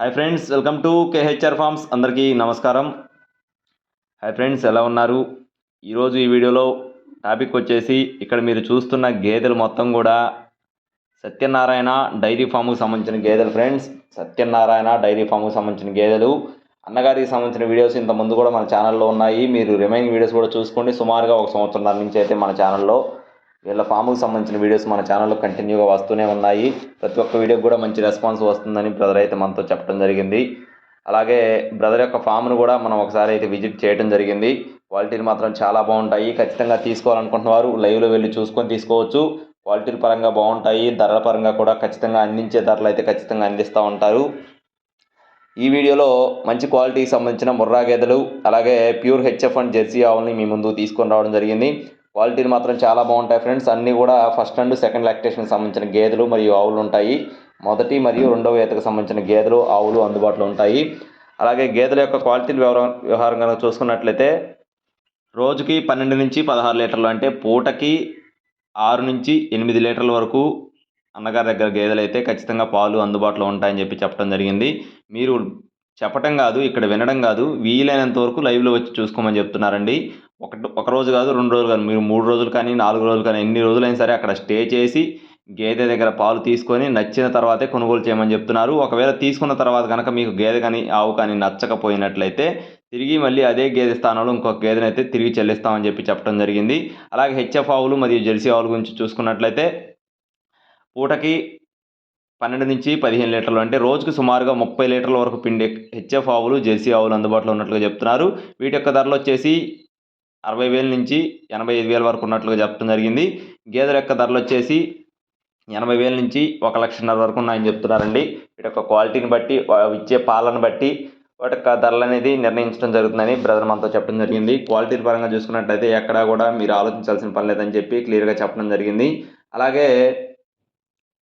Hi friends welcome to KHR farms అందరికీ నమస్కారం. Hi friends ఎలా ఉన్నారు? ఈరోజు ఈ వీడియోలో టాపిక్ వచ్చేసి ఇక్కడ మీరు చూస్తున్న గేదెలు మొత్తం కూడా సత్యనారాయణ డైరీ ఫామ్కు సంబంధించిన గేదెలు ఫ్రెండ్స్ సత్యనారాయణ డైరీ ఫామ్కు సంబంధించిన గేదెలు. అన్నగారికి సంబంధించిన వీడియోస్ ఇంత ముందు కూడా మన ఛానల్లో ఉన్నాయి. మీరు రిమైనింగ్ వీడియోస్ కూడా చూసుకోండి. సుమారుగా ఒక సంవత్సరం నుంచి అయితే మన ఛానల్లో వీళ్ళ ఫామ్కి సంబంధించిన వీడియోస్ మన ఛానల్లో కంటిన్యూగా వస్తూనే ఉన్నాయి. ప్రతి ఒక్క వీడియోకి కూడా మంచి రెస్పాన్స్ వస్తుందని బ్రదర్ అయితే మనతో చెప్పడం జరిగింది. అలాగే బ్రదర్ యొక్క ఫామ్ను కూడా మనం ఒకసారి అయితే విజిట్ చేయడం జరిగింది. క్వాలిటీలు మాత్రం చాలా బాగుంటాయి. ఖచ్చితంగా తీసుకోవాలనుకుంటున్న వారు లైవ్లో వెళ్ళి చూసుకొని తీసుకోవచ్చు. క్వాలిటీల పరంగా బాగుంటాయి. ధరల పరంగా కూడా ఖచ్చితంగా అందించే ధరలు అయితే ఖచ్చితంగా అందిస్తూ ఉంటారు. ఈ వీడియోలో మంచి క్వాలిటీకి సంబంధించిన ముర్రా గేదెలు అలాగే ప్యూర్ హెచ్ఎఫ్ అండ్ జెర్సీ ఆవుల్ని మీ ముందు తీసుకొని రావడం జరిగింది. క్వాలిటీలు మాత్రం చాలా బాగుంటాయి ఫ్రెండ్స్. అన్నీ కూడా ఫస్ట్ అండ్ సెకండ్ లాక్టేషన్కి సంబంధించిన గేదెలు మరియు ఆవులు ఉంటాయి. మొదటి మరియు రెండవ ఈతకు సంబంధించిన గేదెలు ఆవులు అందుబాటులో ఉంటాయి. అలాగే గేదెల యొక్క క్వాలిటీలు వ్యవహారం వ్యవహారం కనుక చూసుకున్నట్లయితే రోజుకి పన్నెండు నుంచి పదహారు లీటర్లు అంటే పూటకి ఆరు నుంచి ఎనిమిది లీటర్ల వరకు అన్నగారి దగ్గర గేదెలు అయితే ఖచ్చితంగా పాలు అందుబాటులో ఉంటాయని చెప్పి చెప్పడం జరిగింది. మీరు చెప్పటం కాదు ఇక్కడ వినడం కాదు వీలైనంత వరకు లైవ్లో వచ్చి చూసుకోమని చెప్తున్నారండి. ఒకటి ఒక రోజు కాదు రెండు రోజులు కాదు. మీరు మూడు రోజులు కానీ నాలుగు రోజులు కానీ ఎన్ని రోజులైనా సరే అక్కడ స్టే చేసి గేదె దగ్గర పాలు తీసుకొని నచ్చిన తర్వాతే కొనుగోలు చేయమని చెప్తున్నారు. ఒకవేళ తీసుకున్న తర్వాత కనుక మీకు గేదె కానీ ఆవు కానీ నచ్చకపోయినట్లయితే తిరిగి మళ్ళీ అదే గేదె స్థానంలో ఇంకొక గేదెని అయితే తిరిగి చెల్లిస్తామని చెప్పి చెప్పడం జరిగింది. అలాగే హెచ్ఎఫ్ ఆవులు మరియు జెర్సీ ఆవుల గురించి చూసుకున్నట్లయితే పూటకి పన్నెండు నుంచి పదిహేను లీటర్లు అంటే రోజుకు సుమారుగా ముప్పై లీటర్ల వరకు పిండే హెచ్ఎఫ్ ఆవులు జెర్సీ ఆవులు అందుబాటులో ఉన్నట్లుగా చెప్తున్నారు. వీటి యొక్క ధరలు వచ్చేసి అరవై వేల నుంచి ఎనభై ఐదు వేల వరకు ఉన్నట్లుగా చెప్పడం జరిగింది. గేదెల యొక్క ధరలు వచ్చేసి ఎనభై వేల నుంచి ఒక లక్షన్నర వరకు ఉన్నాయని చెప్తున్నారండి. వీటి యొక్క క్వాలిటీని బట్టి ఇచ్చే పాలను బట్టి వాటి యొక్క ధరలు అనేది నిర్ణయించడం జరుగుతుందని బ్రదర్ మనతో చెప్పడం జరిగింది. క్వాలిటీ పరంగా చూసుకున్నట్లయితే ఎక్కడా కూడా మీరు ఆలోచించాల్సిన పని లేదని చెప్పి క్లియర్గా చెప్పడం జరిగింది. అలాగే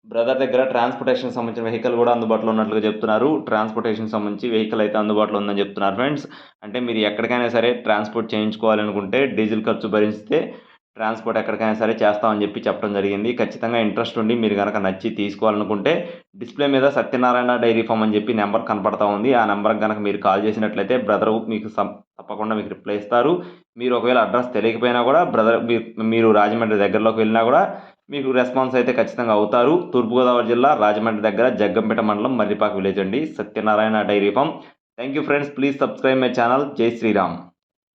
బ్రదర్ దగ్గర ట్రాన్స్పోర్టేషన్ సంబంధించిన వెహికల్ కూడా అందుబాటులో ఉన్నట్లుగా చెప్తున్నారు. ట్రాన్స్పోర్టేషన్ సంబంధించి వెహికల్ అయితే అందుబాటులో ఉందని చెప్తున్నారు ఫ్రెండ్స్. అంటే మీరు ఎక్కడికైనా సరే ట్రాన్స్పోర్ట్ చేయించుకోవాలనుకుంటే డీజిల్ ఖర్చు భరిస్తే ట్రాన్స్పోర్ట్ ఎక్కడికైనా సరే చేస్తామని చెప్పి చెప్పడం జరిగింది. ఖచ్చితంగా ఇంట్రెస్ట్ ఉండి మీరు కనుక నచ్చి తీసుకోవాలనుకుంటే డిస్ప్లే మీద సత్యనారాయణ డైరీ ఫామ్ అని చెప్పి నెంబర్ కనపడతా ఉంది. ఆ నెంబర్కి కనుక మీరు కాల్ చేసినట్లయితే బ్రదర్ మీకు తప్పకుండా మీకు రిప్లై ఇస్తారు. మీరు ఒకవేళ అడ్రస్ తెలియకపోయినా కూడా బ్రదర్ మీరు రాజమండ్రి దగ్గరలోకి వెళ్ళినా కూడా మీకు రెస్పాన్స్ అయితే ఖచ్చితంగా అవుతారు. తూర్పుగోదావరి జిల్లా రాజమండ్రి దగ్గర జగ్గంపేట మండలం మర్రిపాక విలేజ్ అండి. Satyanarayana dairy farm. Thank you friends please subscribe my channel Jai Sriram.